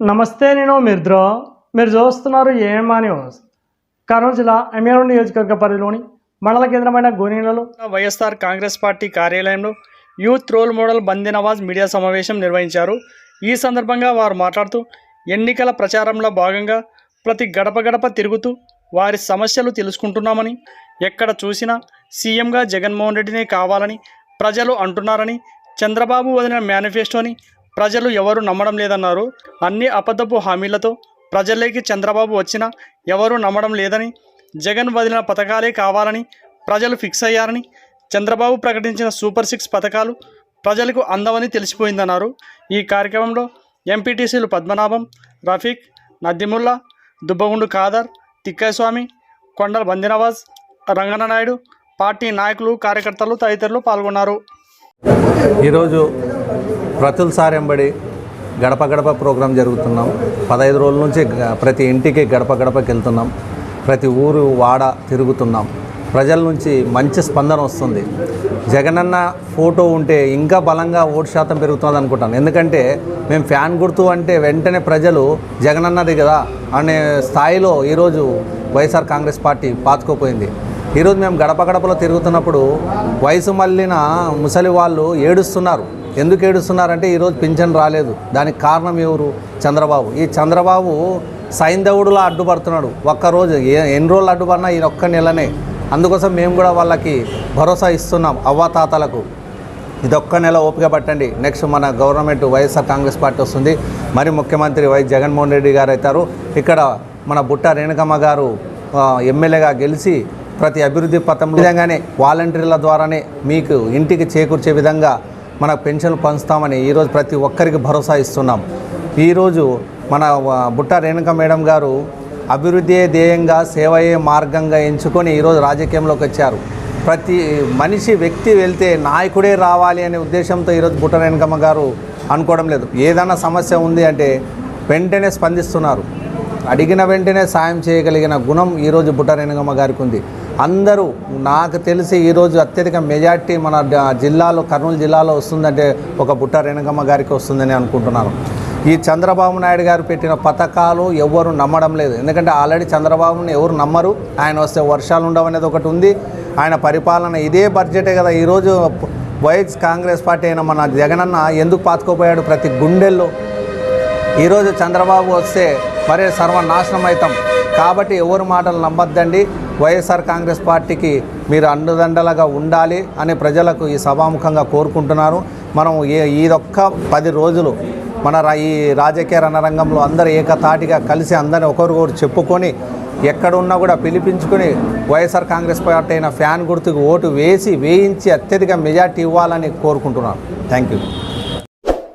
నమస్తే నేను మిర్ద్రో మీరు చూస్తున్నారు ఏమా న్యూస్. కర్నూలు జిల్లా ఎమ్మెల్యే నియోజకవర్గ పరిధిలోని మండల కేంద్రమైన గోనీలలో వైఎస్ఆర్ కాంగ్రెస్ పార్టీ కార్యాలయంలో youth role model Bandi Nawaz media సమావేశం నిర్వహించారు. ఈ సందర్భంగా వారు మాట్లాడుతూ ఎన్నికల ప్రచారంలో భాగంగా ప్రతి గడప గడప తిరుగుతూ వారి సమస్యలు తెలుసుకుంటున్నామని ఎక్కడ చూసినా సీఎంగా జగన్మోహన్ రెడ్డినే కావాలని ప్రజలు అంటున్నారని చంద్రబాబు వదిలిన మేనిఫెస్టోని ప్రజలు ఎవరు నమ్మడం లేదన్నారు. అన్ని అబద్ధపు హామీలతో ప్రజల్లోకి చంద్రబాబు వచ్చినా ఎవరూ నమ్మడం లేదని జగన్ వదిలిన పథకాలే కావాలని ప్రజలు ఫిక్స్ అయ్యారని చంద్రబాబు ప్రకటించిన సూపర్ సిక్స్ పథకాలు ప్రజలకు అందవని తెలిసిపోయిందన్నారు. ఈ కార్యక్రమంలో ఎంపీటీసీలు పద్మనాభం రఫీక్ నద్దిముల్లా దుబ్బగుండు ఖాదర్ తిక్కస్వామి కొండల బందినవాజ్ రంగన్న నాయుడు పార్టీ నాయకులు కార్యకర్తలు తదితరులు పాల్గొన్నారు. ఈరోజు ప్రతుల్ సారెంబడి గడప గడప ప్రోగ్రాం జరుగుతున్నాం. పదహైదు రోజుల నుంచి ప్రతి ఇంటికి గడప గడపకి వెళ్తున్నాం. ప్రతి ఊరు వాడ తిరుగుతున్నాం. ప్రజల నుంచి మంచి స్పందన వస్తుంది. జగనన్న ఫోటో ఉంటే ఇంకా బలంగా ఓటు శాతం పెరుగుతుంది అనుకుంటాను. ఎందుకంటే మేము ఫ్యాన్ గుర్తు అంటే వెంటనే ప్రజలు జగనన్నది కదా అనే స్థాయిలో ఈరోజు వైఎస్ఆర్ కాంగ్రెస్ పార్టీ పాతుకోపోయింది. ఈరోజు మేము గడప గడపలో తిరుగుతున్నప్పుడు వయసు మళ్ళిన ముసలి వాళ్ళు ఏడుస్తున్నారు. ఎందుకు ఏడుస్తున్నారంటే ఈరోజు పింఛన్ రాలేదు. దానికి కారణం ఎవరు? చంద్రబాబు. ఈ చంద్రబాబు సైంధవుడులా అడ్డుపడుతున్నాడు. ఒక్కరోజు ఏ ఎన్ని రోజులు అడ్డుపడినా ఈ ఒక్క నెలనే. అందుకోసం మేము కూడా వాళ్ళకి భరోసా ఇస్తున్నాం అవ్వాతాతలకు ఇది ఒక్క నెల ఓపిక పట్టండి. నెక్స్ట్ మన గవర్నమెంట్ వైఎస్ఆర్ కాంగ్రెస్ పార్టీ వస్తుంది. మరి ముఖ్యమంత్రి వై జగన్మోహన్ రెడ్డి గారు అవుతారు. ఇక్కడ మన బుట్ట రేణుకమ్మ గారు ఎమ్మెల్యేగా గెలిచి ప్రతి అభివృద్ధి పథంలో విధంగానే వాలంటీర్ల ద్వారానే మీకు ఇంటికి చేకూర్చే విధంగా మన పెన్షన్లు పంచుతామని ఈరోజు ప్రతి ఒక్కరికి భరోసా ఇస్తున్నాం. ఈరోజు మన బుట్ట రేణుక మేడం గారు అభివృద్ధియే ధ్యేయంగా సేవయే మార్గంగా ఎంచుకొని ఈరోజు రాజకీయంలోకి వచ్చారు. ప్రతి మనిషి వ్యక్తి వెళ్తే నాయకుడే రావాలి అనే ఉద్దేశంతో ఈరోజు బుట్ట రేణుకమ్మ గారు అనుకోవడం లేదు. ఏదైనా సమస్య ఉంది అంటే వెంటనే స్పందిస్తున్నారు. అడిగిన వెంటనే సాయం చేయగలిగిన గుణం ఈరోజు బుట్ట రేణుకమ్మ గారికి ఉంది. అందరూ నాకు తెలిసి ఈరోజు అత్యధిక మెజార్టీ మన జిల్లాలో కర్నూలు జిల్లాలో వస్తుందంటే ఒక బుట్ట రేణుకమ్మ గారికి వస్తుందని అనుకుంటున్నాను. ఈ చంద్రబాబు నాయుడు గారు పెట్టిన పథకాలు ఎవరు నమ్మడం లేదు. ఎందుకంటే ఆల్రెడీ చంద్రబాబుని ఎవరు నమ్మరు. ఆయన వస్తే వర్షాలు ఉండవనేది ఒకటి ఉంది. ఆయన పరిపాలన ఇదే బడ్జెటే కదా. ఈరోజు వైఎస్ కాంగ్రెస్ పార్టీ అయిన మన జగనన్న ఎందుకు పాతుకోపోయాడు ప్రతి గుండెల్లో? ఈరోజు చంద్రబాబు వస్తే మరే సర్వనాశనం అవుతాం కాబట్టి ఎవరి మాటలు నమ్మద్దండి? వైఎస్ఆర్ కాంగ్రెస్ పార్టీకి మీరు అండదండలుగా ఉండాలి అని ప్రజలకు ఈ సభాముఖంగా కోరుకుంటున్నారు. మనం ఏ ఇదొక్క పది రోజులు మన రా- ఈ రాజకీయ రణరంగంలో అందరూ ఏకతాటిగా కలిసి అందరిని ఒకరికొకరు చెప్పుకొని ఎక్కడున్నా కూడా పిలిపించుకొని వైఎస్ఆర్ కాంగ్రెస్ పార్టీ అయిన ఫ్యాన్ గుర్తుకు ఓటు వేసి వేయించి అత్యధిక మెజార్టీ ఇవ్వాలని కోరుకుంటున్నాను. Thank you.